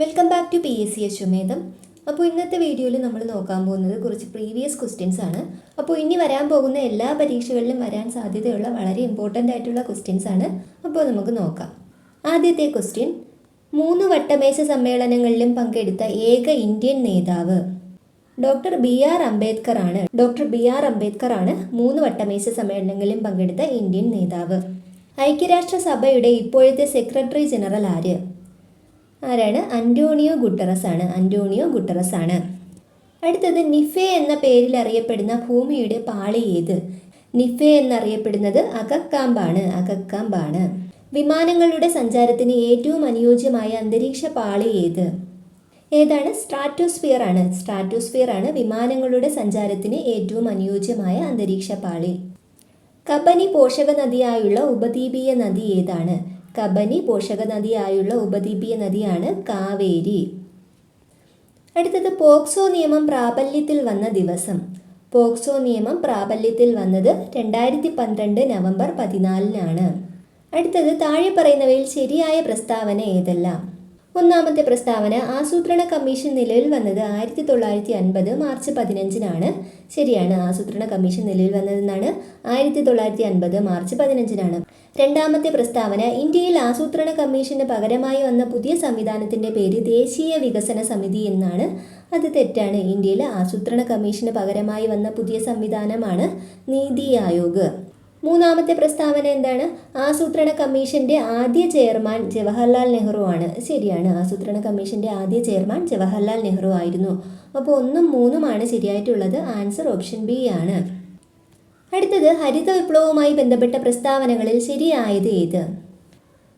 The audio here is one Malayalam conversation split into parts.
Welcome back to P S C Ashwamedham അപ്പോൾ ഇന്നത്തെ വീഡിയോയിൽ നമ്മൾ നോക്കാൻ പോകുന്നത് കുറച്ച് പ്രീവിയസ് ക്വസ്റ്റ്യൻസ് ആണ്. അപ്പോൾ ഇനി വരാൻ പോകുന്ന എല്ലാ പരീക്ഷകളിലും വരാൻ സാധ്യതയുള്ള വളരെ ഇമ്പോർട്ടന്റ് ആയിട്ടുള്ള ക്വസ്റ്റ്യൻസ് ആണ്. അപ്പോൾ നമുക്ക് നോക്കാം. ആദ്യത്തെ ക്വസ്റ്റ്യൻ മൂന്ന് വട്ടമേശ സമ്മേളനങ്ങളിലും പങ്കെടുത്ത ഏക ഇന്ത്യൻ നേതാവ് ഡോക്ടർ ബി ആർ അംബേദ്കർ ആണ്. ഡോക്ടർ ബി ആർ അംബേദ്കർ ആണ് മൂന്ന് വട്ടമേശ സമ്മേളനങ്ങളിലും പങ്കെടുത്ത ഇന്ത്യൻ നേതാവ്. ഐക്യരാഷ്ട്രസഭയുടെ ഇപ്പോഴത്തെ സെക്രട്ടറി ജനറൽ ആര്? ആരാണ്? അന്റോണിയോ ഗുട്ടറസ് ആണ് അന്റോണിയോ ഗുട്ടറസ് ആണ് അടുത്തത് നിഫെ എന്ന പേരിൽ അറിയപ്പെടുന്ന ഭൂമിയുടെ പാളി ഏത്? നിഫെ എന്നറിയപ്പെടുന്നത് അകക്കാമ്പാണ്. അകക്കാമ്പാണ്. വിമാനങ്ങളുടെ സഞ്ചാരത്തിന് ഏറ്റവും അനുയോജ്യമായ അന്തരീക്ഷ പാളി ഏത്? ഏതാണ്? സ്ട്രാറ്റോസ്ഫിയർ ആണ്. സ്ട്രാറ്റോസ്ഫിയർ ആണ് വിമാനങ്ങളുടെ സഞ്ചാരത്തിന് ഏറ്റവും അനുയോജ്യമായ അന്തരീക്ഷ പാളി. കബനി പോഷക നദിയായുള്ള ഉപദ്വീപീയ നദി ഏതാണ്? കബനി പോഷക നദിയായുള്ള ഉപദ്വീപീയ നദിയാണ് കാവേരി. അടുത്തത് പോക്സോ നിയമം പ്രാബല്യത്തിൽ വന്ന ദിവസം. പോക്സോ നിയമം പ്രാബല്യത്തിൽ വന്നത് രണ്ടായിരത്തി പന്ത്രണ്ട് നവംബർ പതിനാലിനാണ്. അടുത്തത് താഴെ പറയുന്നവയിൽ ശരിയായ പ്രസ്താവന ഏതെല്ലാം? ഒന്നാമത്തെ പ്രസ്താവന ആസൂത്രണ കമ്മീഷൻ നിലവിൽ വന്നത് ആയിരത്തി തൊള്ളായിരത്തി അൻപത് മാർച്ച് പതിനഞ്ചിനാണ്. ശരിയാണ് ആസൂത്രണ കമ്മീഷൻ നിലവിൽ വന്നതെന്നാണ് ആയിരത്തി തൊള്ളായിരത്തി അൻപത് മാർച്ച് പതിനഞ്ചിനാണ്. രണ്ടാമത്തെ പ്രസ്താവന ഇന്ത്യയിൽ ആസൂത്രണ കമ്മീഷന് പകരമായി വന്ന പുതിയ സംവിധാനത്തിന്റെ പേര് ദേശീയ വികസന സമിതി എന്നാണ്. അത് തെറ്റാണ്. ഇന്ത്യയിൽ ആസൂത്രണ കമ്മീഷന് പകരമായി വന്ന പുതിയ സംവിധാനമാണ് നീതി ആയോഗ്. മൂന്നാമത്തെ പ്രസ്താവന എന്താണ്? ആസൂത്രണ കമ്മീഷന്റെ ആദ്യ ചെയർമാൻ ജവഹർലാൽ നെഹ്റു ആണ്. ശരിയാണ്. ആസൂത്രണ കമ്മീഷന്റെ ആദ്യ ചെയർമാൻ ജവഹർലാൽ നെഹ്റു ആയിരുന്നു. അപ്പോൾ ഒന്നും മൂന്നുമാണ് ശരിയായിട്ടുള്ളത്. ആൻസർ ഓപ്ഷൻ ബി ആണ്. അടുത്തത് ഹരിത വിപ്ലവവുമായി ബന്ധപ്പെട്ട പ്രസ്താവനകളിൽ ശരിയായത് ഏത്?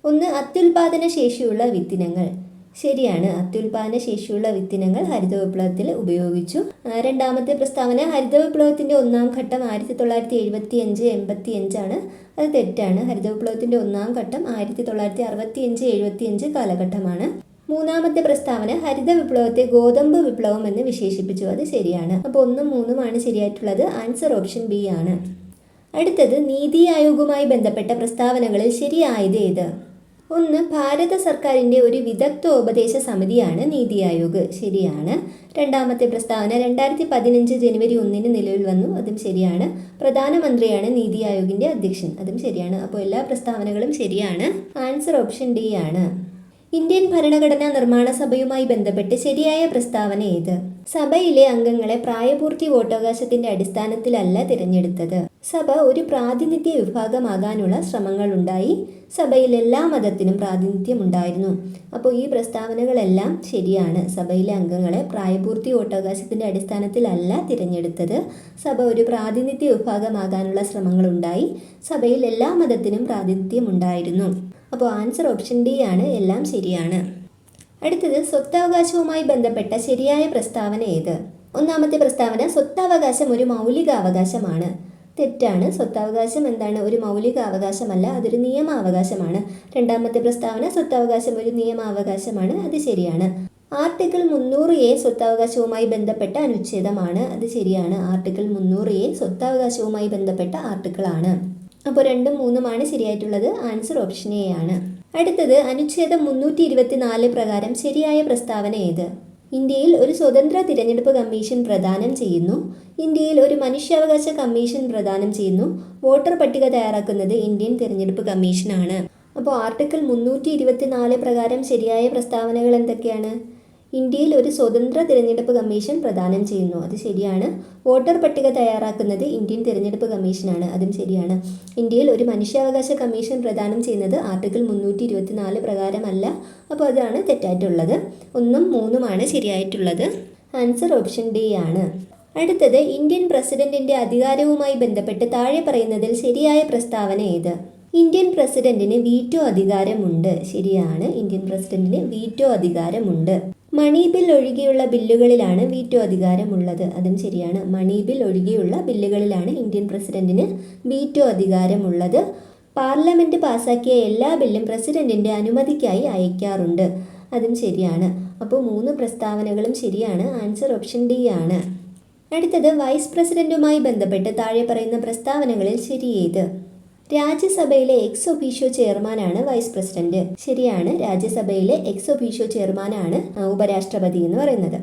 ഒന്ന് അത്യുൽപാദന ശേഷിയുള്ള വിത്തിനങ്ങൾ. ശരിയാണ്. അത്യുൽപാദന ശേഷിയുള്ള വിത്തിനങ്ങൾ ഹരിത വിപ്ലവത്തിൽ ഉപയോഗിച്ചു രണ്ടാമത്തെ പ്രസ്താവന ഹരിത വിപ്ലവത്തിന്റെ ഒന്നാം ഘട്ടം ആയിരത്തി തൊള്ളായിരത്തി എഴുപത്തി അഞ്ച് എൺപത്തി അഞ്ചാണ് അത് തെറ്റാണ്. ഹരിത വിപ്ലവത്തിന്റെ ഒന്നാം ഘട്ടം ആയിരത്തി തൊള്ളായിരത്തി അറുപത്തി അഞ്ച് എഴുപത്തി അഞ്ച് കാലഘട്ടമാണ്. മൂന്നാമത്തെ പ്രസ്താവന ഹരിത വിപ്ലവത്തെ ഗോതമ്പ് വിപ്ലവം എന്ന് വിശേഷിപ്പിച്ചു. അത് ശരിയാണ്. അപ്പോൾ ഒന്നും മൂന്നുമാണ് ശരിയായിട്ടുള്ളത്. ആൻസർ ഓപ്ഷൻ ബി ആണ്. അടുത്തത് നീതി ആയോഗുമായി ബന്ധപ്പെട്ട പ്രസ്താവനകളിൽ ശരിയായത് ഏത്? ഒന്ന് ഭാരത സർക്കാരിന്റെ ഒരു വിദഗ്ധ ഉപദേശ സമിതിയാണ് നീതി ആയോഗ്. ശരിയാണ്. രണ്ടാമത്തെ പ്രസ്താവന രണ്ടായിരത്തി പതിനഞ്ച് ജനുവരി ഒന്നിന് നിലവിൽ വന്നു. അതും ശരിയാണ്. പ്രധാനമന്ത്രിയാണ് നീതി ആയോഗിന്റെ അധ്യക്ഷൻ. അതും ശരിയാണ്. അപ്പോൾ എല്ലാ പ്രസ്താവനകളും ശരിയാണ്. ആൻസർ ഓപ്ഷൻ ഡി ആണ്. ഇന്ത്യൻ ഭരണഘടനാ നിർമ്മാണ സഭയുമായി ബന്ധപ്പെട്ട് ശരിയായ പ്രസ്താവന ഏത്? സഭയിലെ അംഗങ്ങളെ പ്രായപൂർത്തി വോട്ടവകാശത്തിന്റെ അടിസ്ഥാനത്തിലല്ല തിരഞ്ഞെടുത്തത്. സഭ ഒരു പ്രാതിനിധ്യ വിഭാഗമാകാനുള്ള ശ്രമങ്ങളുണ്ടായി. സഭയിൽ എല്ലാ മതത്തിനും പ്രാതിനിധ്യം ഉണ്ടായിരുന്നു അപ്പോൾ ഈ പ്രസ്താവനകളെല്ലാം ശരിയാണ്. സഭയിലെ അംഗങ്ങളെ പ്രായപൂർത്തി വോട്ടവകാശത്തിന്റെ അടിസ്ഥാനത്തിലല്ല തിരഞ്ഞെടുത്തത്. സഭ ഒരു പ്രാതിനിധ്യ വിഭാഗമാകാനുള്ള ശ്രമങ്ങളുണ്ടായി. സഭയിൽ എല്ലാ മതത്തിനും പ്രാതിനിധ്യം ഉണ്ടായിരുന്നു അപ്പോൾ ആൻസർ ഓപ്ഷൻ ഡി ആണ്. എല്ലാം ശരിയാണ്. അടുത്തത് സ്വത്തവകാശവുമായി ബന്ധപ്പെട്ട ശരിയായ പ്രസ്താവന ഏത്? ഒന്നാമത്തെ പ്രസ്താവന സ്വത്തവകാശം ഒരു മൗലിക അവകാശമാണ് തെറ്റാണ്. സ്വത്തവകാശം എന്താണ്? ഒരു മൗലിക അവകാശമല്ല അതൊരു നിയമാവകാശമാണ്. രണ്ടാമത്തെ പ്രസ്താവന സ്വത്തവകാശം ഒരു നിയമാവകാശമാണ് അത് ശരിയാണ്. ആർട്ടിക്കിൾ മുന്നൂറ് എ സ്വത്തവകാശവുമായി ബന്ധപ്പെട്ട അനുച്ഛേദമാണ് അത് ശരിയാണ്. ആർട്ടിക്കിൾ മുന്നൂറ് എ സ്വത്തവകാശവുമായി ബന്ധപ്പെട്ട ആർട്ടിക്കിളാണ്. അപ്പോൾ രണ്ടും മൂന്നുമാണ് ശരിയായിട്ടുള്ളത് ആൻസർ ഓപ്ഷൻ എ ആണ്. അടുത്തത് അനുച്ഛേദം മുന്നൂറ്റി പ്രകാരം ശരിയായ പ്രസ്താവന ഏത്? ഇന്ത്യയിൽ ഒരു സ്വതന്ത്ര തിരഞ്ഞെടുപ്പ് കമ്മീഷൻ പ്രദാനം ചെയ്യുന്നു. ഇന്ത്യയിൽ ഒരു മനുഷ്യാവകാശ കമ്മീഷൻ പ്രദാനം ചെയ്യുന്നു. വോട്ടർ പട്ടിക തയ്യാറാക്കുന്നത് ഇന്ത്യൻ തിരഞ്ഞെടുപ്പ് കമ്മീഷനാണ്. അപ്പോൾ ആർട്ടിക്കിൾ മുന്നൂറ്റി പ്രകാരം ശരിയായ പ്രസ്താവനകൾ എന്തൊക്കെയാണ്? ഇന്ത്യയിൽ ഒരു സ്വതന്ത്ര തിരഞ്ഞെടുപ്പ് കമ്മീഷൻ പ്രദാനം ചെയ്യുന്നു. അത് ശരിയാണ്. വോട്ടർ പട്ടിക തയ്യാറാക്കുന്നത് ഇന്ത്യൻ തിരഞ്ഞെടുപ്പ് കമ്മീഷനാണ്. അതും ശരിയാണ്. ഇന്ത്യയിൽ ഒരു മനുഷ്യാവകാശ കമ്മീഷൻ പ്രദാനം ചെയ്യുന്നത് ആർട്ടിക്കിൾ മുന്നൂറ്റി ഇരുപത്തിനാല് പ്രകാരമല്ല. അപ്പോൾ അതാണ് തെറ്റായിട്ടുള്ളത്. ഒന്നും മൂന്നുമാണ് ശരിയായിട്ടുള്ളത്. ആൻസർ ഓപ്ഷൻ ഡി ആണ്. അടുത്തത് ഇന്ത്യൻ പ്രസിഡന്റിന്റെ അധികാരവുമായി ബന്ധപ്പെട്ട് താഴെ പറയുന്നതിൽ ശരിയായ പ്രസ്താവന ഏത്? ഇന്ത്യൻ പ്രസിഡന്റിന് വീറ്റോ അധികാരമുണ്ട്. ശരിയാണ്. ഇന്ത്യൻ പ്രസിഡന്റിന് വീറ്റോ അധികാരമുണ്ട്. മണി ബിൽ ഒഴികെയുള്ള ബില്ലുകളിലാണ് വീറ്റോ അധികാരമുള്ളത്. അതും ശരിയാണ്. മണി ബിൽ ഒഴികെയുള്ള ബില്ലുകളിലാണ് ഇന്ത്യൻ പ്രസിഡന്റിന് വീറ്റോ അധികാരമുള്ളത്. പാർലമെന്റ് പാസാക്കിയ എല്ലാ ബില്ലും പ്രസിഡന്റിന്റെ അനുമതിക്കായി അയക്കാറുണ്ട്. അതും ശരിയാണ്. അപ്പോൾ മൂന്ന് പ്രസ്താവനകളും ശരിയാണ്. ആൻസർ ഓപ്ഷൻ ഡി ആണ്. അടുത്തത് വൈസ് പ്രസിഡന്റുമായി ബന്ധപ്പെട്ട് താഴെ പറയുന്ന പ്രസ്താവനകളിൽ ശരിയേത് രാജ്യസഭയിലെ എക്സ് ഒഫീഷ്യോ ചെയർമാനാണ് വൈസ് പ്രസിഡന്റ് ശരിയാണ് രാജ്യസഭയിലെ എക്സ് ഒഫീഷ്യോ ചെയർമാനാണ് ഉപരാഷ്ട്രപതി എന്ന് പറയുന്നത്.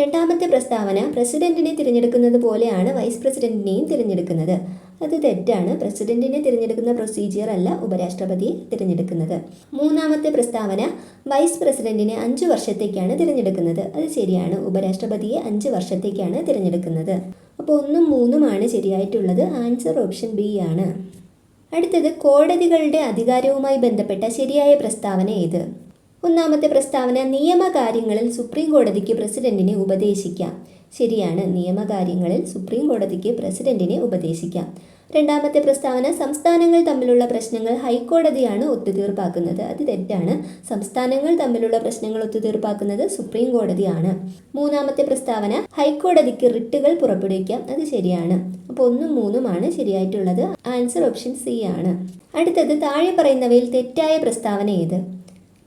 രണ്ടാമത്തെ പ്രസ്താവന പ്രസിഡന്റിനെ തിരഞ്ഞെടുക്കുന്നത് പോലെയാണ് വൈസ് പ്രസിഡന്റിനെയും തിരഞ്ഞെടുക്കുന്നത്. അത് തെറ്റാണ്. പ്രസിഡന്റിനെ തിരഞ്ഞെടുക്കുന്ന പ്രൊസീജിയർ അല്ല ഉപരാഷ്ട്രപതിയെ തിരഞ്ഞെടുക്കുന്നത്. മൂന്നാമത്തെ പ്രസ്താവന വൈസ് പ്രസിഡന്റിനെ അഞ്ചു വർഷത്തേക്കാണ് തിരഞ്ഞെടുക്കുന്നത്. അത് ശരിയാണ്. ഉപരാഷ്ട്രപതിയെ അഞ്ച് വർഷത്തേക്കാണ് തിരഞ്ഞെടുക്കുന്നത്. അപ്പോൾ ഒന്നും മൂന്നുമാണ് ശരിയായിട്ടുള്ളത്. ആൻസർ ഓപ്ഷൻ ബി ആണ്. അടുത്തത് കോടതികളുടെ അധികാരവുമായി ബന്ധപ്പെട്ട ശരിയായ പ്രസ്താവന ഏത്? ഒന്നാമത്തെ പ്രസ്താവന നിയമകാര്യങ്ങളിൽ സുപ്രീം കോടതിക്ക് പ്രസിഡന്റിനെ ഉപദേശിക്കാം. ശരിയാണ് നിയമകാര്യങ്ങളിൽ സുപ്രീം കോടതിക്ക് പ്രസിഡന്റിനെ ഉപദേശിക്കാം. രണ്ടാമത്തെ പ്രസ്താവന സംസ്ഥാനങ്ങൾ തമ്മിലുള്ള പ്രശ്നങ്ങൾ ഹൈക്കോടതിയാണ് ഒത്തുതീർപ്പാക്കുന്നത്. അത് തെറ്റാണ്. സംസ്ഥാനങ്ങൾ തമ്മിലുള്ള പ്രശ്നങ്ങൾ ഒത്തുതീർപ്പാക്കുന്നത് സുപ്രീം കോടതിയാണ് മൂന്നാമത്തെ പ്രസ്താവന ഹൈക്കോടതിക്ക് റിട്ടുകൾ പുറപ്പെടുവിക്കാം. അത് ശരിയാണ്. അപ്പോൾ ഒന്നും മൂന്നുമാണ് ശരിയായിട്ടുള്ളത്. ആൻസർ ഓപ്ഷൻ സി ആണ്. അടുത്തത് താഴെ പറയുന്നവയിൽ തെറ്റായ പ്രസ്താവന ഏത്?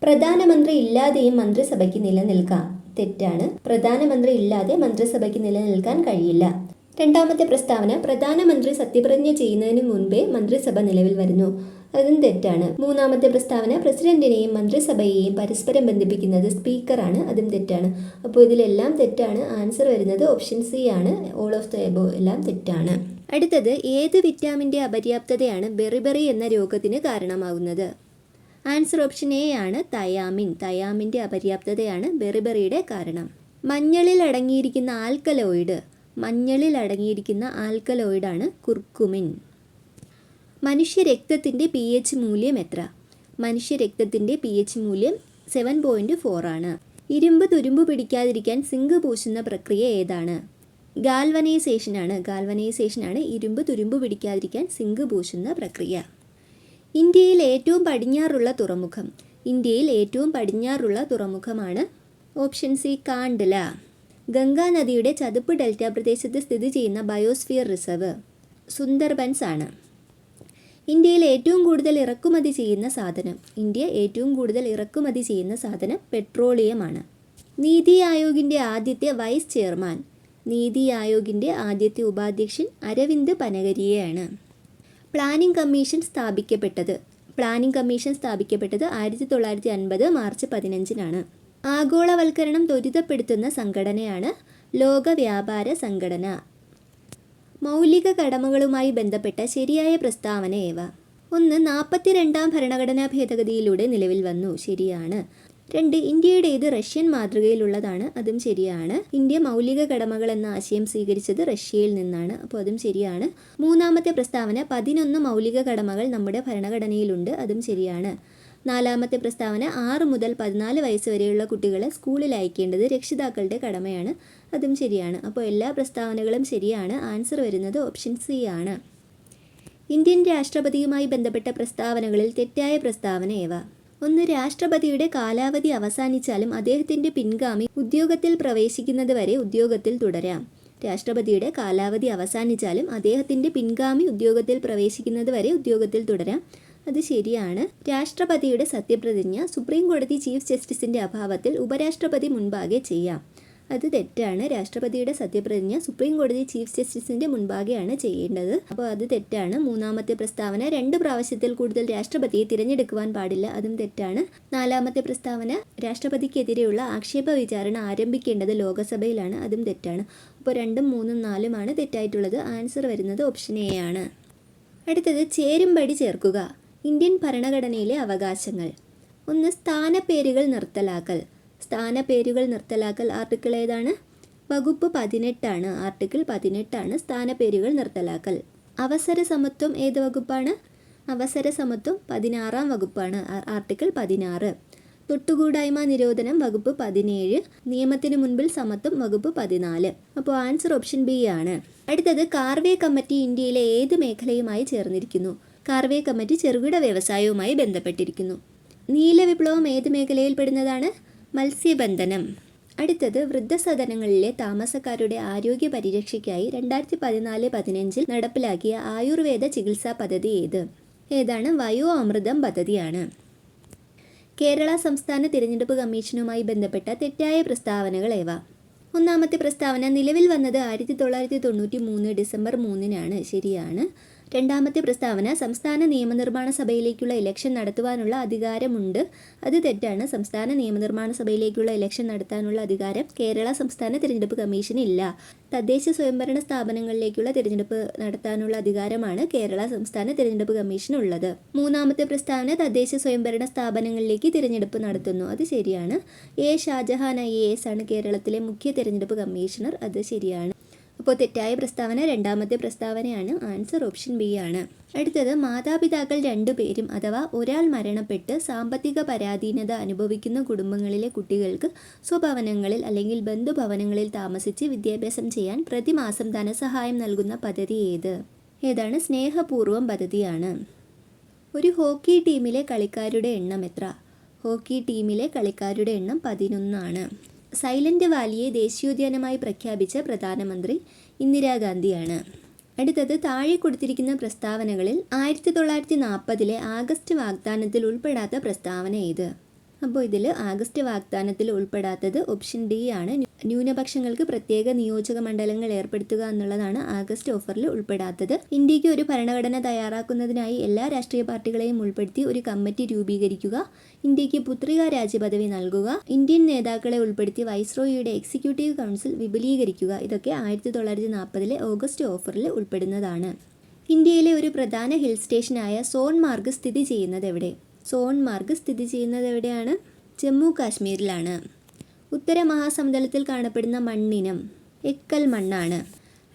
പ്രധാനമന്ത്രി ഇല്ലാതെയും മന്ത്രിസഭയ്ക്ക് നിലനിൽക്കാം. തെറ്റാണ്. പ്രധാനമന്ത്രി ഇല്ലാതെ മന്ത്രിസഭയ്ക്ക് നിലനിൽക്കാൻ കഴിയില്ല. രണ്ടാമത്തെ പ്രസ്താവന പ്രധാനമന്ത്രി സത്യപ്രതിജ്ഞ ചെയ്യുന്നതിന് മുൻപേ മന്ത്രിസഭ നിലവിൽ വരുന്നു. അതും തെറ്റാണ്. മൂന്നാമത്തെ പ്രസ്താവന പ്രസിഡന്റിനെയും മന്ത്രിസഭയെയും പരസ്പരം ബന്ധിപ്പിക്കുന്നത് സ്പീക്കറാണ്. അതും തെറ്റാണ്. അപ്പോൾ ഇതിലെല്ലാം തെറ്റാണ്. ആൻസർ വരുന്നത് ഓപ്ഷൻ സി ആണ്. ഓൾ ഓഫ് ദ എബോ എല്ലാം തെറ്റാണ്. അടുത്തത് ഏത് വിറ്റാമിന്റെ അപര്യാപ്തതയാണ് ബെറിബെറി എന്ന രോഗത്തിന് കാരണമാകുന്നത്? ആൻസർ ഓപ്ഷൻ എ ആണ് തയാമിൻ. തയാമിന്റെ അപര്യാപ്തതയാണ് ബെറിബെറിയുടെ കാരണം. മഞ്ഞളിൽ അടങ്ങിയിരിക്കുന്ന ആൽക്കലോയിഡ് മഞ്ഞളിൽ അടങ്ങിയിരിക്കുന്ന ആൽക്കലോയിഡാണ് കുർക്കുമിൻ. മനുഷ്യരക്തത്തിന്റെ പി എച്ച് മൂല്യം എത്ര? മനുഷ്യരക്തത്തിന്റെ പി എച്ച് മൂല്യം സെവൻ പോയിന്റ് ഫോർ ആണ്. ഇരുമ്പ് തുരുമ്പ് പിടിക്കാതിരിക്കാൻ സിങ്ക് പൂശുന്ന പ്രക്രിയ ഏതാണ്? ഗാൽവനൈസേഷനാണ്. ഗാൽവനൈസേഷനാണ് ഇരുമ്പ് തുരുമ്പ് പിടിക്കാതിരിക്കാൻ സിങ്ക് പൂശുന്ന പ്രക്രിയ. ഇന്ത്യയിൽ ഏറ്റവും പടിഞ്ഞാറുള്ള തുറമുഖം. ഇന്ത്യയിൽ ഏറ്റവും പടിഞ്ഞാറുള്ള തുറമുഖമാണ് ഓപ്ഷൻ സി കാണ്ഡല. ഗംഗാ നദിയുടെ ചതുപ്പ് ഡെൽറ്റ പ്രദേശത്ത് സ്ഥിതി ചെയ്യുന്ന ബയോസ്ഫിയർ റിസർവ് സുന്ദർബൻസ് ആണ്. ഇന്ത്യയിൽ ഏറ്റവും കൂടുതൽ ഇറക്കുമതി ചെയ്യുന്ന സാധനം ഇന്ത്യ ഏറ്റവും കൂടുതൽ ഇറക്കുമതി ചെയ്യുന്ന സാധനം പെട്രോളിയമാണ് നീതി ആയോഗിന്റെ ആദ്യത്തെ വൈസ് ചെയർമാൻ നീതി ആയോഗിന്റെ ആദ്യത്തെ ഉപാധ്യക്ഷൻ അരവിന്ദ് പനഗരിയയാണ് പ്ലാനിംഗ് കമ്മീഷൻ സ്ഥാപിക്കപ്പെട്ടത് പ്ലാനിംഗ് കമ്മീഷൻ സ്ഥാപിക്കപ്പെട്ടത് ആയിരത്തി തൊള്ളായിരത്തി അൻപത് മാർച്ച് പതിനഞ്ചിനാണ്. ആഗോളവൽക്കരണം ത്വരിതപ്പെടുത്തുന്ന സംഘടനയാണ് ലോക വ്യാപാര സംഘടന. മൗലിക കടമകളുമായി ബന്ധപ്പെട്ട ശരിയായ പ്രസ്താവന ഏവ? ഒന്ന് നാൽപ്പത്തിരണ്ടാം ഭരണഘടനാ ഭേദഗതിയിലൂടെ നിലവിൽ വന്നു. ശരിയാണ്. രണ്ട് ഇന്ത്യയുടേത് റഷ്യൻ മാതൃകയിലുള്ളതാണ് അതും ശരിയാണ്. ഇന്ത്യ മൗലിക കടമകൾ എന്ന ആശയം സ്വീകരിച്ചത് റഷ്യയിൽ നിന്നാണ് അപ്പോൾ അതും ശരിയാണ്. മൂന്നാമത്തെ പ്രസ്താവന പതിനൊന്ന് മൗലിക കടമകൾ നമ്മുടെ ഭരണഘടനയിലുണ്ട് അതും ശരിയാണ്. നാലാമത്തെ പ്രസ്താവന ആറ് മുതൽ പതിനാല് വയസ്സ് വരെയുള്ള കുട്ടികളെ സ്കൂളിൽ അയക്കേണ്ടത് രക്ഷിതാക്കളുടെ കടമയാണ്. അതും ശരിയാണ്. അപ്പോൾ എല്ലാ പ്രസ്താവനകളും ശരിയാണ്. ആൻസർ വരുന്നത് ഓപ്ഷൻ സി ആണ്. ഇന്ത്യൻ രാഷ്ട്രപതിയുമായി ബന്ധപ്പെട്ട പ്രസ്താവനകളിൽ തെറ്റായ പ്രസ്താവന ഏവ? ഒന്ന് രാഷ്ട്രപതിയുടെ കാലാവധി അവസാനിച്ചാലും അദ്ദേഹത്തിന്റെ പിൻഗാമി ഉദ്യോഗത്തിൽ പ്രവേശിക്കുന്നത് വരെ ഉദ്യോഗത്തിൽ തുടരാം. രാഷ്ട്രപതിയുടെ കാലാവധി അവസാനിച്ചാലും അദ്ദേഹത്തിന്റെ പിൻഗാമി ഉദ്യോഗത്തിൽ പ്രവേശിക്കുന്നത് വരെ ഉദ്യോഗത്തിൽ തുടരാം. അത് ശരിയാണ്. രാഷ്ട്രപതിയുടെ സത്യപ്രതിജ്ഞ സുപ്രീം കോടതി ചീഫ് ജസ്റ്റിസിന്റെ അഭാവത്തിൽ ഉപരാഷ്ട്രപതി മുൻപാകെ ചെയ്യാം. അത് തെറ്റാണ്. രാഷ്ട്രപതിയുടെ സത്യപ്രതിജ്ഞ സുപ്രീം കോടതി ചീഫ് ജസ്റ്റിസിന്റെ മുൻപാകെയാണ് ചെയ്യേണ്ടത്. അപ്പോൾ അത് തെറ്റാണ്. മൂന്നാമത്തെ പ്രസ്താവന രണ്ട് പ്രാവശ്യത്തിൽ കൂടുതൽ രാഷ്ട്രപതിയെ തിരഞ്ഞെടുക്കുവാൻ പാടില്ല. അതും തെറ്റാണ്. നാലാമത്തെ പ്രസ്താവന രാഷ്ട്രപതിക്കെതിരെയുള്ള ആക്ഷേപ വിചാരണ ആരംഭിക്കേണ്ടത് ലോകസഭയിലാണ്. അതും തെറ്റാണ്. അപ്പോൾ രണ്ടും മൂന്നും നാലുമാണ് തെറ്റായിട്ടുള്ളത്. ആൻസർ വരുന്നത് ഓപ്ഷൻ എ ആണ്. അടുത്തത് ചേരുംപടി ചേർക്കുക. ഇന്ത്യൻ ഭരണഘടനയിലെ അവകാശങ്ങൾ. ഒന്ന് സ്ഥാനപ്പേരുകൾ നിർത്തലാക്കൽ. സ്ഥാനപ്പേരുകൾ നിർത്തലാക്കൽ ആർട്ടിക്കിൾ ഏതാണ്? വകുപ്പ് പതിനെട്ടാണ്. ആർട്ടിക്കിൾ പതിനെട്ടാണ് സ്ഥാനപ്പേരുകൾ നിർത്തലാക്കൽ. അവസര സമത്വം ഏത് വകുപ്പാണ്? അവസര സമത്വം പതിനാറാം വകുപ്പാണ്. ആർട്ടിക്കിൾ പതിനാറ്. തൊട്ടുകൂടായ്മ നിരോധനം വകുപ്പ് പതിനേഴ്. നിയമത്തിന് മുൻപിൽ സമത്വം വകുപ്പ് പതിനാല്. അപ്പോൾ ആൻസർ ഓപ്ഷൻ ബി ആണ്. അടുത്തത് കാർവേ കമ്മിറ്റി ഇന്ത്യയിലെ ഏത് മേഖലയുമായി ചേർന്നിരിക്കുന്നു? കാർവേ കമ്മിറ്റി ചെറുകിട വ്യവസായവുമായി ബന്ധപ്പെട്ടിരിക്കുന്നു. നീല വിപ്ലവം ഏത് മേഖലയിൽ പെടുന്നതാണ് മത്സ്യബന്ധനം. അടുത്തത് വൃദ്ധസദനങ്ങളിലെ താമസക്കാരുടെ ആരോഗ്യ പരിരക്ഷയ്ക്കായി രണ്ടായിരത്തി പതിനാല് പതിനഞ്ചിൽ നടപ്പിലാക്കിയ ആയുർവേദ ചികിത്സാ പദ്ധതി ഏത്? ഏതാണ്? വയോ അമൃതം പദ്ധതിയാണ്. കേരള സംസ്ഥാന തിരഞ്ഞെടുപ്പ് കമ്മീഷനുമായി ബന്ധപ്പെട്ട തെറ്റായ പ്രസ്താവനകൾ ഏവ? ഒന്നാമത്തെ പ്രസ്താവന നിലവിൽ വന്നത് ആയിരത്തി തൊള്ളായിരത്തി തൊണ്ണൂറ്റി മൂന്ന് ഡിസംബർ മൂന്നിനാണ്. ശരിയാണ്. രണ്ടാമത്തെ പ്രസ്താവന സംസ്ഥാന നിയമനിർമ്മാണ സഭയിലേക്കുള്ള ഇലക്ഷൻ നടത്തുവാനുള്ള അധികാരമുണ്ട്. അത് തെറ്റാണ്. സംസ്ഥാന നിയമനിർമ്മാണ സഭയിലേക്കുള്ള ഇലക്ഷൻ നടത്താനുള്ള അധികാരം കേരള സംസ്ഥാന തിരഞ്ഞെടുപ്പ് കമ്മീഷന് ഇല്ല. തദ്ദേശ സ്വയംഭരണ സ്ഥാപനങ്ങളിലേക്കുള്ള തിരഞ്ഞെടുപ്പ് നടത്താനുള്ള അധികാരമാണ് കേരള സംസ്ഥാന തിരഞ്ഞെടുപ്പ് കമ്മീഷനുള്ളത് മൂന്നാമത്തെ പ്രസ്താവന തദ്ദേശ സ്വയംഭരണ സ്ഥാപനങ്ങളിലേക്ക് തിരഞ്ഞെടുപ്പ് നടത്തുന്നു. അത് ശരിയാണ്. A Shajahan I A S ആണ് കേരളത്തിലെ മുഖ്യ തിരഞ്ഞെടുപ്പ് കമ്മീഷണർ. അത് ശരിയാണ്. അപ്പോൾ തെറ്റായ പ്രസ്താവന രണ്ടാമത്തെ പ്രസ്താവനയാണ് ആൻസർ ഓപ്ഷൻ ബി ആണ്. അടുത്തത് മാതാപിതാക്കൾ രണ്ടുപേരും അഥവാ ഒരാൾ മരണപ്പെട്ട് സാമ്പത്തിക പരാധീനത അനുഭവിക്കുന്ന കുടുംബങ്ങളിലെ കുട്ടികൾക്ക് സ്വഭവനങ്ങളിൽ അല്ലെങ്കിൽ ബന്ധുഭവനങ്ങളിൽ താമസിച്ച് വിദ്യാഭ്യാസം ചെയ്യാൻ പ്രതിമാസം ധനസഹായം നൽകുന്ന പദ്ധതി ഏത്? ഏതാണ്? സ്നേഹപൂർവം പദ്ധതിയാണ്. ഒരു ഹോക്കി ടീമിലെ കളിക്കാരുടെ എണ്ണം എത്ര? ഹോക്കി ടീമിലെ കളിക്കാരുടെ എണ്ണം പതിനൊന്നാണ്. സൈലന്റ് വാലിയെ ദേശീയോദ്യാനമായി പ്രഖ്യാപിച്ച പ്രധാനമന്ത്രി ഇന്ദിരാഗാന്ധിയാണ്. അടുത്തത് താഴെ കൊടുത്തിരിക്കുന്ന പ്രസ്താവനകളിൽ ആയിരത്തി തൊള്ളായിരത്തി നാൽപ്പതിലെ ആഗസ്റ്റ് വാഗ്ദാനത്തിൽ ഉൾപ്പെടാത്ത പ്രസ്താവന ഏത്? അപ്പോൾ ഇതിൽ ആഗസ്റ്റ് വാഗ്ദാനത്തിൽ ഉൾപ്പെടാത്തത് ഓപ്ഷൻ ഡി ആണ്. ന്യൂനപക്ഷങ്ങൾക്ക് പ്രത്യേക നിയോജക മണ്ഡലങ്ങൾ ഏർപ്പെടുത്തുക എന്നുള്ളതാണ് ആഗസ്റ്റ് ഓഫറിൽ ഉൾപ്പെടാത്തത്. ഇന്ത്യയ്ക്ക് ഒരു ഭരണഘടന തയ്യാറാക്കുന്നതിനായി എല്ലാ രാഷ്ട്രീയ പാർട്ടികളെയും ഉൾപ്പെടുത്തി ഒരു കമ്മിറ്റി രൂപീകരിക്കുക ഇന്ത്യയ്ക്ക് പുത്രിക രാജ്യപദവി നൽകുക ഇന്ത്യൻ നേതാക്കളെ ഉൾപ്പെടുത്തി വൈസ്രോയിയുടെ എക്സിക്യൂട്ടീവ് കൗൺസിൽ വിപുലീകരിക്കുക ഇതൊക്കെ ആയിരത്തി തൊള്ളായിരത്തി നാൽപ്പതിലെ ഓഗസ്റ്റ് ഓഫറിൽ ഉൾപ്പെടുന്നതാണ്. ഇന്ത്യയിലെ ഒരു പ്രധാന ഹിൽ സ്റ്റേഷനായ സോൺമാർഗ് സ്ഥിതി ചെയ്യുന്നത് എവിടെ? സോൺമാർഗ് സ്ഥിതി ചെയ്യുന്നത് എവിടെയാണ്? ജമ്മു കാശ്മീരിലാണ്. ഉത്തര മഹാസമുദ്രത്തിൽ കാണപ്പെടുന്ന മണ്ണിനം എക്കൽ മണ്ണാണ്.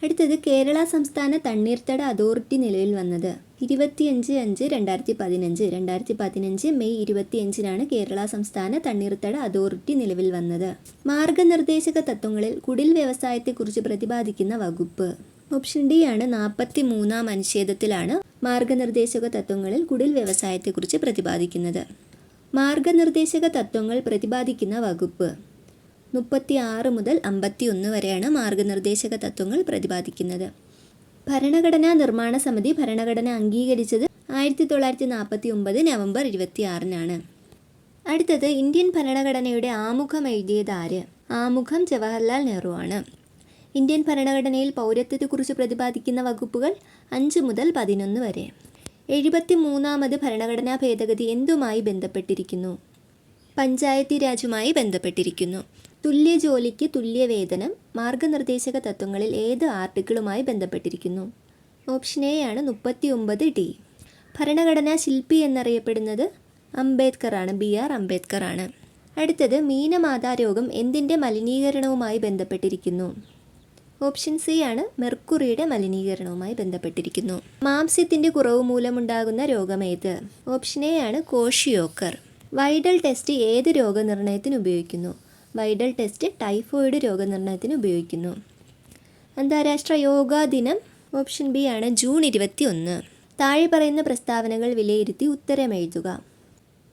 അടുത്തത് കേരള സംസ്ഥാന തണ്ണീർത്തട അതോറിറ്റി നിലവിൽ വന്നത്. ഇരുപത്തിയഞ്ച് അഞ്ച് രണ്ടായിരത്തി പതിനഞ്ച് രണ്ടായിരത്തി പതിനഞ്ച് മെയ് ഇരുപത്തിയഞ്ചിനാണ് കേരള സംസ്ഥാന തണ്ണീർത്തട അതോറിറ്റി നിലവിൽ വന്നത്. മാർഗനിർദ്ദേശക തത്വങ്ങളിൽ കുടിൽ വ്യവസായത്തെക്കുറിച്ച് പ്രതിപാദിക്കുന്ന വകുപ്പ്. ഓപ്ഷൻ ഡി ആണ് നാൽപ്പത്തി മൂന്നാം അനുച്ഛേദത്തിലാണ് മാർഗനിർദ്ദേശക തത്വങ്ങളിൽ കുടിൽ വ്യവസായത്തെക്കുറിച്ച് പ്രതിപാദിക്കുന്നത്. മാർഗനിർദ്ദേശക തത്വങ്ങൾ പ്രതിപാദിക്കുന്ന വകുപ്പ്. മുപ്പത്തി ആറ് മുതൽ അമ്പത്തി ഒന്ന് വരെയാണ് മാർഗനിർദ്ദേശക തത്വങ്ങൾ പ്രതിപാദിക്കുന്നത്. ഭരണഘടനാ നിർമ്മാണ സമിതി ഭരണഘടന അംഗീകരിച്ചത് ആയിരത്തി തൊള്ളായിരത്തി നാൽപ്പത്തി ഒമ്പത് നവംബർ ഇരുപത്തി ആറിനാണ് അടുത്തത് ഇന്ത്യൻ ഭരണഘടനയുടെ ആമുഖം എഴുതിയത് ആര്? ആമുഖം ജവഹർലാൽ നെഹ്റു ആണ്. ഇന്ത്യൻ ഭരണഘടനയിൽ പൗരത്വത്തെക്കുറിച്ച് പ്രതിപാദിക്കുന്ന വകുപ്പുകൾ അഞ്ച് മുതൽ പതിനൊന്ന് വരെ. എഴുപത്തി മൂന്നാമത് ഭരണഘടനാ ഭേദഗതി എന്തുമായി ബന്ധപ്പെട്ടിരിക്കുന്നു? പഞ്ചായത്തി രാജുമായി ബന്ധപ്പെട്ടിരിക്കുന്നു. തുല്യ ജോലിക്ക് തുല്യ വേതനം മാർഗനിർദ്ദേശക തത്വങ്ങളിൽ ഏത് ആർട്ടിക്കിളുമായി ബന്ധപ്പെട്ടിരിക്കുന്നു? ഓപ്ഷൻ എ ആണ് മുപ്പത്തി ഒമ്പത് ഡി. ഭരണഘടനാ ശില്പി എന്നറിയപ്പെടുന്നത് അംബേദ്കർ ആണ് ബി ആർ അംബേദ്കർ ആണ്. അടുത്തത് മീനമാതാ രോഗം എന്തിന്റെ മലിനീകരണവുമായി ബന്ധപ്പെട്ടിരിക്കുന്നു? ഓപ്ഷൻ സി ആണ് മെർക്കുറിയുടെ മലിനീകരണവുമായി ബന്ധപ്പെട്ടിരിക്കുന്നു. മാംസ്യത്തിന്റെ കുറവ് മൂലമുണ്ടാകുന്ന രോഗമേത് ഓപ്ഷൻ എ ആണ് കോഷിയോക്കർ. വൈഡൽ ടെസ്റ്റ് ഏത് രോഗനിർണയത്തിന് ഉപയോഗിക്കുന്നു? വൈഡൽ ടെസ്റ്റ് ടൈഫോയിഡ് രോഗനിർണയത്തിന് ഉപയോഗിക്കുന്നു. അന്താരാഷ്ട്ര യോഗാ ദിനം ഓപ്ഷൻ ബി ആണ് ജൂൺ ഇരുപത്തി ഒന്ന് താഴെ പറയുന്ന പ്രസ്താവനകൾ വിലയിരുത്തി ഉത്തരം എഴുതുക.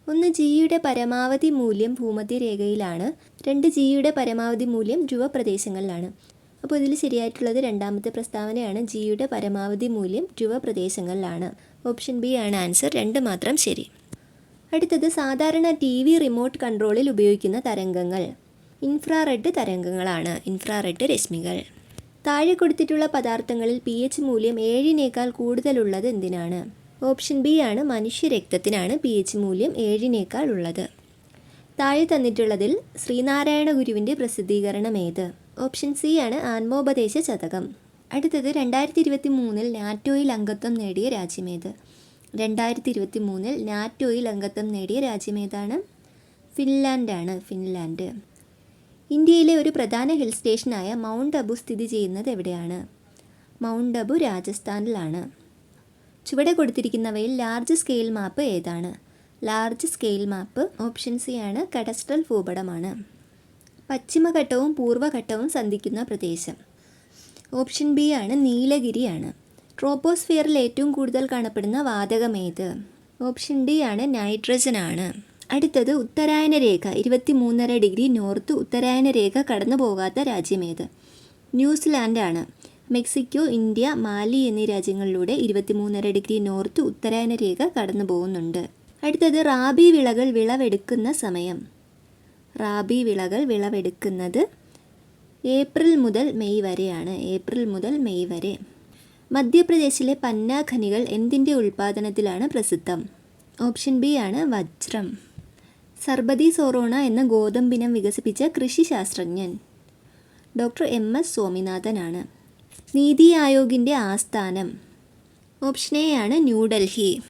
ഒന്ന് ജിയുടെ പരമാവധി മൂല്യം ഭൂമധ്യരേഖയിലാണ് രണ്ട് ജിയുടെ പരമാവധി മൂല്യം ധ്രുവപ്രദേശങ്ങളിലാണ്. അപ്പോൾ ഇതിൽ ശരിയായിട്ടുള്ളത് രണ്ടാമത്തെ പ്രസ്താവനയാണ് ജിയുടെ പരമാവധി മൂല്യം ധ്രുവപ്രദേശങ്ങളിലാണ്. ഓപ്ഷൻ ബി ആണ് ആൻസർ രണ്ട് മാത്രം ശരി. അടുത്തത് സാധാരണ ടി വി റിമോട്ട് കൺട്രോളിൽ ഉപയോഗിക്കുന്ന തരംഗങ്ങൾ. ഇൻഫ്രാറെഡ് തരംഗങ്ങളാണ് ഇൻഫ്രാറെഡ് രശ്മികൾ. താഴെ കൊടുത്തിട്ടുള്ള പദാർത്ഥങ്ങളിൽ പി എച്ച് മൂല്യം ഏഴിനേക്കാൾ കൂടുതലുള്ളത് എന്തിനാണ്? ഓപ്ഷൻ ബി ആണ് മനുഷ്യരക്തത്തിനാണ് പി എച്ച് മൂല്യം ഏഴിനേക്കാൾ ഉള്ളത്. താഴെ തന്നിട്ടുള്ളതിൽ ശ്രീനാരായണ ഗുരുവിന്റെ പ്രസിദ്ധീകരണം ഏത്? ഓപ്ഷൻ സി ആണ് ആത്മോപദേശ ശതകം അടുത്തത് രണ്ടായിരത്തി ഇരുപത്തി മൂന്നിൽ നാറ്റോയിൽ അംഗത്വം നേടിയ രാജ്യമേത് രണ്ടായിരത്തി ഇരുപത്തി മൂന്നിൽ നാറ്റോയിൽ അംഗത്വം നേടിയ രാജ്യമേതാണ് ഫിൻലാൻഡാണ്. ഫിൻലാൻഡ്. ഇന്ത്യയിലെ ഒരു പ്രധാന ഹിൽ സ്റ്റേഷനായ മൗണ്ട് അബു സ്ഥിതി ചെയ്യുന്നത് എവിടെയാണ്? മൗണ്ട് അബു രാജസ്ഥാനിലാണ്. ചുവടെ കൊടുത്തിരിക്കുന്നവയിൽ ലാർജ് സ്കെയിൽ മാപ്പ് ഏതാണ്? Large scale map option C ആണ് കഡസ്ട്രൽ ഭൂപടമാണ്. പശ്ചിമഘട്ടവും പൂർവഘട്ടവും സന്ധിക്കുന്ന പ്രദേശം. ഓപ്ഷൻ ബി ആണ് നീലഗിരിയാണ്. ട്രോപ്പോസ്ഫിയറിൽ ഏറ്റവും കൂടുതൽ കാണപ്പെടുന്ന വാതകം ഏത് ഓപ്ഷൻ ഡി ആണ് നൈട്രജൻ ആണ്. അടുത്തത് ഉത്തരായന രേഖ ഇരുപത്തി മൂന്നര ഡിഗ്രി നോർത്ത് ഉത്തരായന രേഖ കടന്നു പോകാത്ത രാജ്യമേത്? ന്യൂസിലാൻഡാണ്. മെക്സിക്കോ ഇന്ത്യ മാലി എന്നീ രാജ്യങ്ങളിലൂടെ ഇരുപത്തി മൂന്നര ഡിഗ്രി നോർത്ത് ഉത്തരായന രേഖ കടന്നു പോകുന്നുണ്ട്. അടുത്തത് റാബി വിളകൾ വിളവെടുക്കുന്ന സമയം. റാബി വിളകൾ വിളവെടുക്കുന്നത് ഏപ്രിൽ മുതൽ മെയ് വരെയാണ്. ഏപ്രിൽ മുതൽ മെയ് വരെ. മധ്യപ്രദേശിലെ പന്ന ഖനികൾ എന്തിന്റെ ഉൽപ്പാദനത്തിലാണ് പ്രസിദ്ധം? ഓപ്ഷൻ ബി ആണ് വജ്രം. സർബതി സോറോണ എന്ന ഗോതമ്പിനം വികസിപ്പിച്ച കൃഷിശാസ്ത്രജ്ഞൻ. Doctor M. എസ്. സ്വാമിനാഥനാണ്. നീതി ആയോഗിന്റെ ആസ്ഥാനം. ഓപ്ഷൻ എ ആണ് ന്യൂഡൽഹി